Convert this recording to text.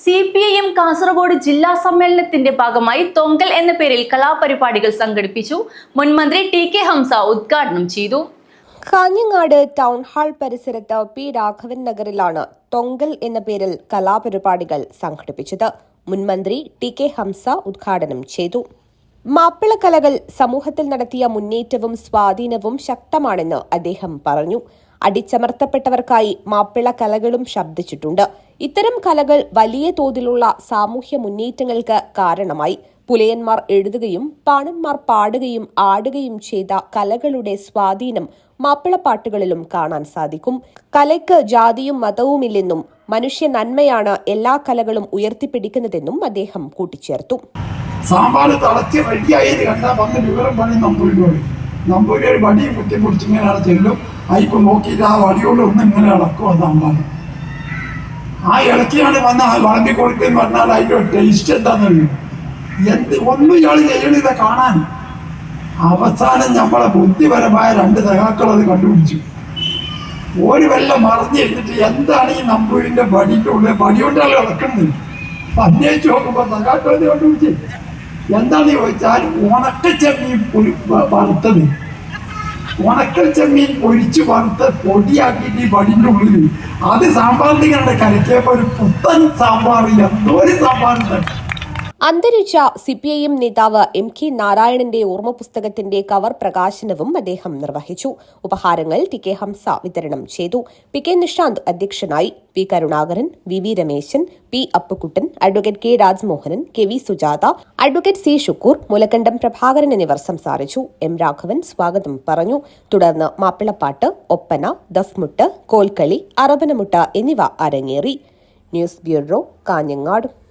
C P I M Kasaragod ജില്ലാ സമ്മേളനത്തിന്റെ ഭാഗമായി തൊങ്കൽ എന്ന പേരിൽ കലാപരിപാടികൾ സംഘടിപ്പിച്ചു. മുൻമന്ത്രി ടി കെ ഹംസ ഉദ്ഘാടനം ചെയ്തു. കാഞ്ഞങ്ങാട് ടൗൺ ഹാൾ പരിസരത്ത് പി രാഘവൻ നഗറിലാണ് തൊങ്കൽ എന്ന പേരിൽ കലാപരിപാടികൾ സംഘടിപ്പിച്ചത്. മുൻമന്ത്രി ടി കെ ഹംസ ഉദ്ഘാടനം ചെയ്തു. മാപ്പിള കലകൾ സമൂഹത്തിൽ നടത്തിയ മുന്നേറ്റവും സ്വാധീനവും ശക്തമാണെന്ന് അദ്ദേഹം പറഞ്ഞു. അടിച്ചമർത്തപ്പെട്ടവർക്കായി മാപ്പിള കലകളും ശബ്ദിച്ചിട്ടുണ്ട്. ഇത്തരം കലകൾ വലിയ തോതിലുള്ള സാമൂഹ്യ മുന്നേറ്റങ്ങൾക്ക് കാരണമായി. പുലയന്മാർ എഴുതുകയും പാണന്മാർ പാടുകയും ആടുകയും ചെയ്ത കലകളുടെ സ്വാധീനം മാപ്പിളപ്പാട്ടുകളിലും കാണാൻ സാധിക്കും. കലയ്ക്ക് ജാതിയും മതവുമില്ലെന്നും മനുഷ്യ നന്മയാണ് എല്ലാ കലകളും ഉയർത്തിപ്പിടിക്കുന്നതെന്നും അദ്ദേഹം കൂട്ടിച്ചേർത്തു. സാമ്പാർ തിളച്ച് റെഡിയായത് കണ്ടാൽ വന്ന് വിവരം പണി നമ്പൂരിനോട് നമ്പൂരി ഒരു വടിയും കുത്തി പിടിച്ച് ഇങ്ങനെ അവിടെ ചെല്ലും. അയിപ്പ് നോക്കിയിട്ട് ആ വടിയോട് ഒന്ന് ഇങ്ങനെ ഇളക്കും സാമ്പാർ ആ ഇളക്കിയാണ് വന്ന വിളമ്പി കൊടുക്കുന്ന പറഞ്ഞാൽ അതിന്റെ ടേസ്റ്റ് എന്താണെന്നറിയും എന്ത് ഒന്നും ഇയാൾ ചെയ്യണിത കാണാൻ. അവസാനം നമ്മളെ ബുദ്ധിപരമായ രണ്ട് സഖാക്കൾ അത് കണ്ടുപിടിച്ചു. ഒരു വെള്ളം മറിഞ്ഞിരുന്നിട്ട് എന്താണ് ഈ നമ്പൂരിന്റെ വടിന്റെ ഉള്ളിൽ വടികൊണ്ടാണ് ഇളക്കുന്നത്? അന്വേഷിച്ച് നോക്കുമ്പോൾ സഖാക്കൾ ഇത് കണ്ടുപിടിച്ച്. എന്താണ് ചോദിച്ചാൽ ഉണക്ക ചെമ്മീൻ പൊരി വറുത്തത്. ഉണക്കൽ ചെമ്മീൻ പൊരിച്ചു വറുത്ത് പൊടിയാക്കിയിട്ട് ഈ വടിന്റെ ഉള്ളിൽ അത് സാമ്പാറിന്റെ കണ്ട് കലക്കിയപ്പോൾ ഒരു പുത്തൻ എന്തോ ഒരു സാമ്പാർ അന്തരിച്ച സിപിഐഎം നേതാവ് എം കെ നാരായണന്റെ ഓർമ്മ പുസ്തകത്തിന്റെ കവർ പ്രകാശനവും അദ്ദേഹം നിർവഹിച്ചു. ഉപഹാരങ്ങൾ ടി കെ ഹംസ വിതരണം ചെയ്തു. പി കെ നിഷാന്ത് അധ്യക്ഷനായി P Karunakaran V V Rameshan P Appukkuttan advocate K Rajmohanan K V Sujatha advocate C Shukkoor Mulakkandam Prabhakaran എന്നിവർ സംസാരിച്ചു. എം രാഘവൻ സ്വാഗതം പറഞ്ഞു. തുടർന്ന് മാപ്പിളപ്പാട്ട് ഒപ്പന ദഫ്മുട്ട് കോൽക്കളി അറബനമുട്ട എന്നിവ അരങ്ങേറി. News bureau Kanhangad.